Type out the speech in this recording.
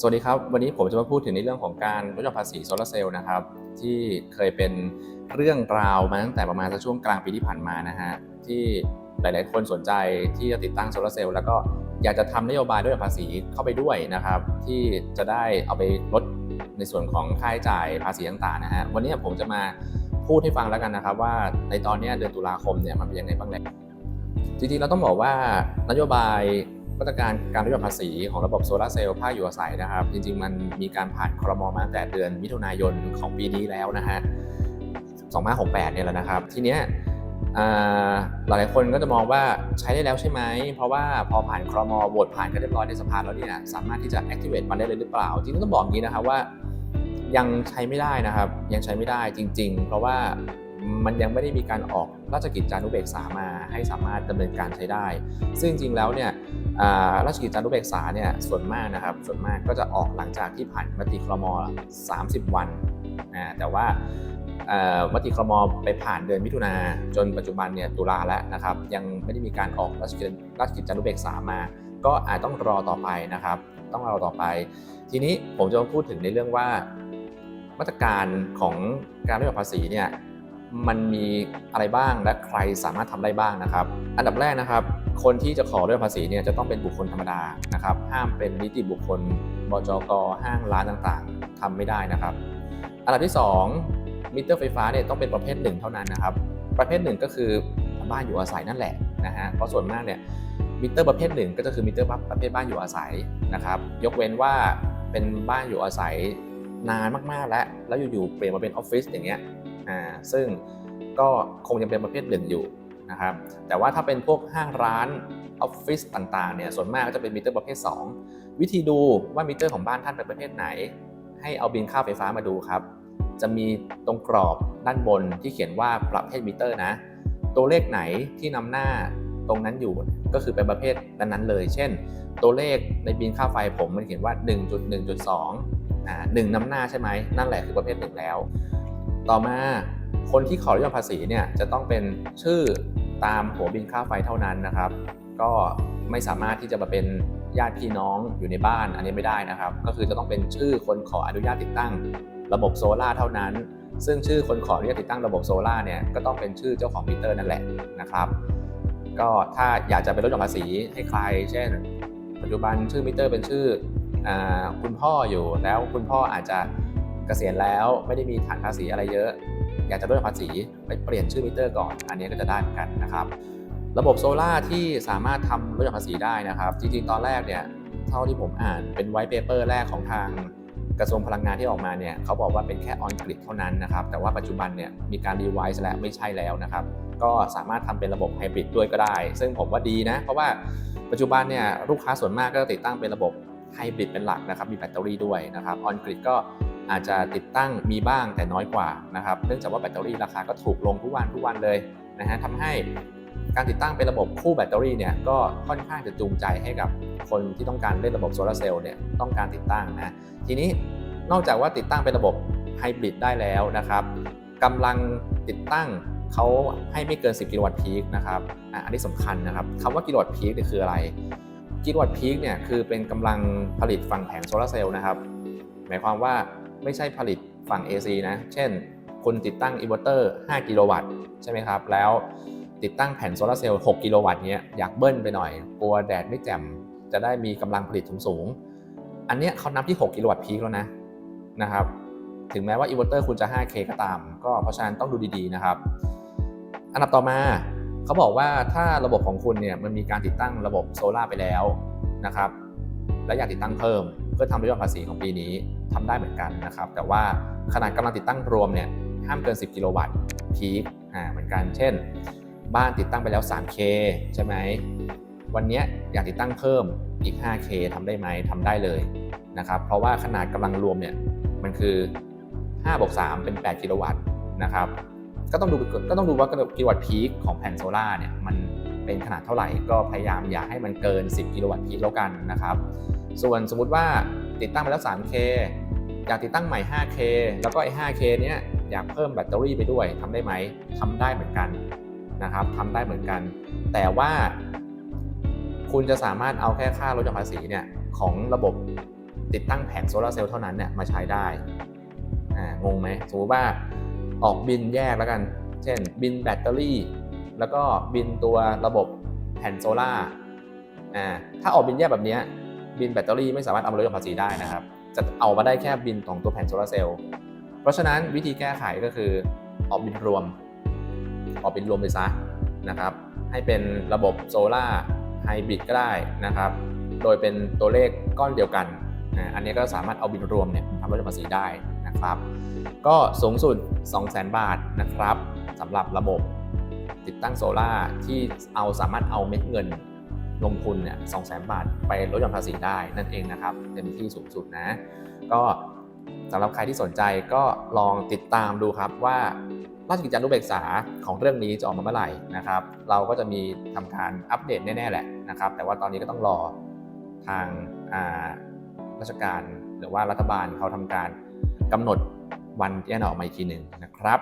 สวัสดีครับ วันนี้ผมจะมาพูดถึงในเรื่องของการลดหย่อนภาษีโซลาร์เซลล์นะครับ ที่เคยเป็นเรื่องราวมาตั้งแต่ประมาณช่วงกลางปีที่ผ่านมานะฮะที่หลาย ๆ คนสนใจที่จะติดตั้งโซลาร์เซลล์แล้วก็อยากจะทำนโยบายลดหย่อนภาษีเข้าไปด้วยนะครับ ที่จะได้เอาไปลดในส่วนของค่าใช้จ่ายภาษีต่างๆนะฮะวันนี้ผมจะมาพูดให้ฟังแล้วกันนะครับว่าในตอนนี้เดือนตุลาคมเนี่ยมันเป็นยังไงบ้างแล้วจริงๆเราต้องบอกว่านโยบาย มาตรการการลดหย่อนภาษีของระบบโซลาร์เซลล์ภาคอยู่อาศัยนะครับ จริง ๆ มันมีการผ่านครมมาตั้งแต่เดือนมิถุนายนของปีนี้แล้วนะฮะ2568เนี่ยแหละนะครับ ทีเนี้ยอ่าหลายคนก็จะมองว่าใช้ได้แล้วใช่ไหม เพราะว่าพอผ่านครมโหวตผ่านกันเรียบร้อยในสภาแล้วเนี่ยสามารถที่จะ activate มันได้เลยหรือเปล่า จริงๆต้องบอกอย่างนี้นะครับว่ายังใช้ไม่ได้นะครับ ยังใช้ไม่ได้จริง ๆ เพราะว่า มันยังไม่ได้มีการออกราชกิจจานุเบกษามาให้สามารถดำเนินการใช้ได้ ซึ่งจริงแล้วเนี่ยราชกิจจานุเบกษาเนี่ยส่วนมากนะครับส่วนมากก็จะออกหลังจากที่ผ่านมติครม 30 วันอ่าแต่ว่ามติครมไปผ่านเดือนมิถุนาจนปัจจุบันเนี่ยตุลาแล้วนะครับยังไม่ได้มีการออกราชกิจราชกิจจานุเบกษามา ก็อาจต้องรอต่อไปนะครับ ต้องรอต่อไป ทีนี้ผมจะมาพูดถึงในเรื่องว่ามาตรการของการลดหย่อนภาษีเนี่ย มันมีอะไรบ้างและใครสามารถทำได้บ้างนะครับ อันดับแรกนะครับ คนที่จะขอลดหย่อนภาษีเนี่ยจะต้องเป็นบุคคลธรรมดานะครับ ห้ามเป็นนิติบุคคล บจก ห้างร้านต่างๆทำไม่ได้นะครับ อันดับที่สองมิเตอร์ไฟฟ้าเนี่ยต้องเป็นประเภทหนึ่งเท่านั้นนะครับ ประเภทหนึ่งก็คือบ้านอยู่อาศัยนั่นแหละนะฮะ เพราะส่วนมากเนี่ยมิเตอร์ประเภทหนึ่งก็จะคือมิเตอร์ประเภทบ้านอยู่อาศัยนะครับ ยกเว้นว่าเป็นบ้านอยู่อาศัยนานมากๆแล้ว แล้วอยู่ๆเปลี่ยนมาเป็นออฟฟิศอย่างเงี้ย อ่าซึ่งก็คงยังเป็นประเภทหนึ่งอยู่นะครับแต่ว่าถ้าเป็นพวกห้างร้านออฟฟิศต่างๆเนี่ยส่วนมากก็จะเป็นมิเตอร์ประเภท 2 วิธีดูว่ามิเตอร์ของบ้านท่านเป็นประเภทไหน ให้เอาบินค่าไฟฟ้ามาดูครับ จะมีตรงกรอบด้านบนที่เขียนว่าประเภทมิเตอร์นะ ตัวเลขไหนที่นำหน้าตรงนั้นอยู่ก็คือเป็นประเภทนั้นๆเลย เช่น ตัวเลขในบินค่าไฟผมมันเขียนว่า 1.1.2อ่าหนึ่งนำหน้าใช่ไหมนั่นแหละคือประเภทหนึ่งแล้ว ต่อมาคนที่ขอลดหย่อนภาษีเนี่ยจะต้องเป็นชื่อตามหัวบินค่าไฟเท่านั้นนะครับ ก็ไม่สามารถที่จะมาเป็นญาติพี่น้องอยู่ในบ้านอันนี้ไม่ได้นะครับ ก็คือจะต้องเป็นชื่อคนขออนุญาตติดตั้งระบบโซลาร์เท่านั้น ซึ่งชื่อคนขออนุญาตติดตั้งระบบโซลาร์เนี่ยก็ต้องเป็นชื่อเจ้าของมิเตอร์นั่นแหละนะครับก็ถ้าอยากจะไปลดหย่อนภาษีให้ใคร เช่น ปัจจุบันชื่อมิเตอร์เป็นชื่ออคุณพ่ออยู่แล้วคุณพ่ออาจจะ เกษียณแล้วไม่ได้มีฐานภาษีอะไรเยอะ อยากจะลดหย่อนภาษีไปเปลี่ยนชื่อมิเตอร์ก่อน อันนี้ก็จะได้เหมือนกันนะครับ ระบบโซล่าที่สามารถทำลดหย่อนภาษีได้นะครับ จริงๆ ตอนแรกเนี่ยเท่าที่ผมอ่านเป็นไวท์เปเปอร์แรกของทางกระทรวงพลังงานที่ออกมาเนี่ยเขาบอกว่าเป็นแค่ออนกริดเท่านั้นนะครับ แต่ว่าปัจจุบันเนี่ยมีการรีไวซ์แล้วไม่ใช่แล้วนะครับ ก็สามารถทำเป็นระบบไฮบริดด้วยก็ได้ ซึ่งผมว่าดีนะ เพราะว่าปัจจุบันเนี่ยลูกค้าส่วนมากก็ติดตั้งเป็นระบบไฮบริดเป็นหลักนะครับ มีแบตเตอรี่ด้วยนะครับออนกริดก็ อาจจะติดตั้งมีบ้างแต่น้อยกว่านะครับเนื่องจากว่าแบตเตอรี่ราคาก็ถูกลงทุกวันทุกวันเลยนะฮะทำให้การติดตั้งเป็นระบบคู่แบตเตอรี่เนี่ยก็ค่อนข้างจะจูงใจให้กับคนที่ต้องการเล่นระบบโซลาร์เซลล์เนี่ยต้องการติดตั้งนะทีนี้นอกจากว่าติดตั้งเป็นระบบไฮบริดได้แล้วนะครับกำลังติดตั้งเขาให้ไม่เกิน 10 กิโลวัตต์พีคนะครับอันนี้สำคัญนะครับคำว่ากิโลวัตต์พีคเนี่ยคืออะไร กิโลวัตต์พีคเนี่ยคือเป็นกำลังผลิตฝั่งแผงโซลาร์เซลล์นะครับ หมายความว่า ไม่ใช่ผลิตฝั่ง AC นะ เช่น คุณติดตั้งอินเวอร์เตอร์ 5 กิโลวัตต์ใช่ไหมครับ แล้วติดตั้งแผ่นโซลาร์เซลล์ 6 กิโลวัตต์เนี้ยอยากเบิ้ลไปหน่อย กลัวแดดไม่แจ่มจะได้มีกำลังผลิตสูงๆ อันเนี้ยเขานับที่ 6 กิโลวัตต์พีคแล้วนะนะครับ ถึงแม้ว่าอินเวอร์เตอร์คุณจะ 5K ก็ตาม ก็เพราะฉะนั้นต้องดูดีๆนะครับ อันดับต่อมาเขาบอกว่าถ้าระบบของคุณเนี่ยมันมีการติดตั้งระบบโซลาร์ไปแล้วนะครับ และอยากติดตั้งเพิ่มเพื่อทำลดหย่อนภาษีของปีนี้ ทำได้เหมือนกันนะครับ แต่ว่าขนาดกำลังติดตั้งรวมเนี่ยห้ามเกิน 10 กิโลวัตต์พีคอ่าเหมือนกัน เช่น บ้านติดตั้งไปแล้ว 3K ใช่ไหมวันนี้อยากติดตั้งเพิ่มอีก 5K ทำได้ไหมทำได้เลยนะครับ เพราะว่าขนาดกำลังรวมเนี่ยมันคือ5บวก3เป็น 8 กิโลวัตต์นะครับก็ต้องดูก็ต้องดูว่ากิโลวัตต์พีคของแผงโซล่าร์เนี่ยมันเป็นขนาดเท่าไหร่ก็พยายามอย่าให้มันเกิน 10 กิโลวัตต์พีคแล้วกันนะครับ ส่วนสมมุติว่าติดตั้งไปแล้ว 3K อยากติดตั้งใหม่ 5K แล้วก็ไอ้ 5K เนี้ยอยากเพิ่มแบตเตอรี่ไปด้วยทำได้ไหมทำได้เหมือนกันนะครับทำได้เหมือนกัน แต่ว่า คุณจะสามารถเอาแค่ค่าลดหย่อนภาษีเนี่ยของระบบติดตั้งแผงโซลาร์เซลล์เท่านั้นเนี่ยมาใช้ได้อ่างงไหมสมมติว่าออกบินแยกแล้วกัน เช่น บินแบตเตอรี่ แล้วก็บินตัวระบบแผ่นโซล่าอ่าถ้าออกบินแยกแบบเนี้ยบินแบตเตอรี่ไม่สามารถเอามาลดหย่อนภาษีได้นะครับ จะเอามาได้แค่บินของตัวแผ่นโซลาร์เซลล์เพราะฉะนั้นวิธีแก้ไขก็คือออกบินรวม ออกบินรวมไปซะนะครับ ให้เป็นระบบโซล่าไฮบริดก็ได้นะครับ โดยเป็นตัวเลขก้อนเดียวกันอันนี้ก็สามารถเอาบินรวมเนี่ยทำลดภาษีได้นะครับ ก็สูงสุด 200,000 บาทนะครับสำหรับระบบติดตั้งโซล่าที่เอาสามารถเอาเม็ดเงิน ลงทุนเนี่ย200,000บาทไปลดหย่อนภาษีได้นั่นเองนะครับเต็มที่สูงสุดนะ ก็สำหรับใครที่สนใจก็ลองติดตามดูครับว่าราชกิจจานุเบกษาของเรื่องนี้จะออกมาเมื่อไหร่นะครับ เราก็จะมีทำการอัปเดตแน่ๆแหละนะครับ แต่ว่าตอนนี้ก็ต้องรอทางราชการหรือว่ารัฐบาลเขาทำการกำหนดวันที่จะออกมาอีกทีหนึ่งนะครับ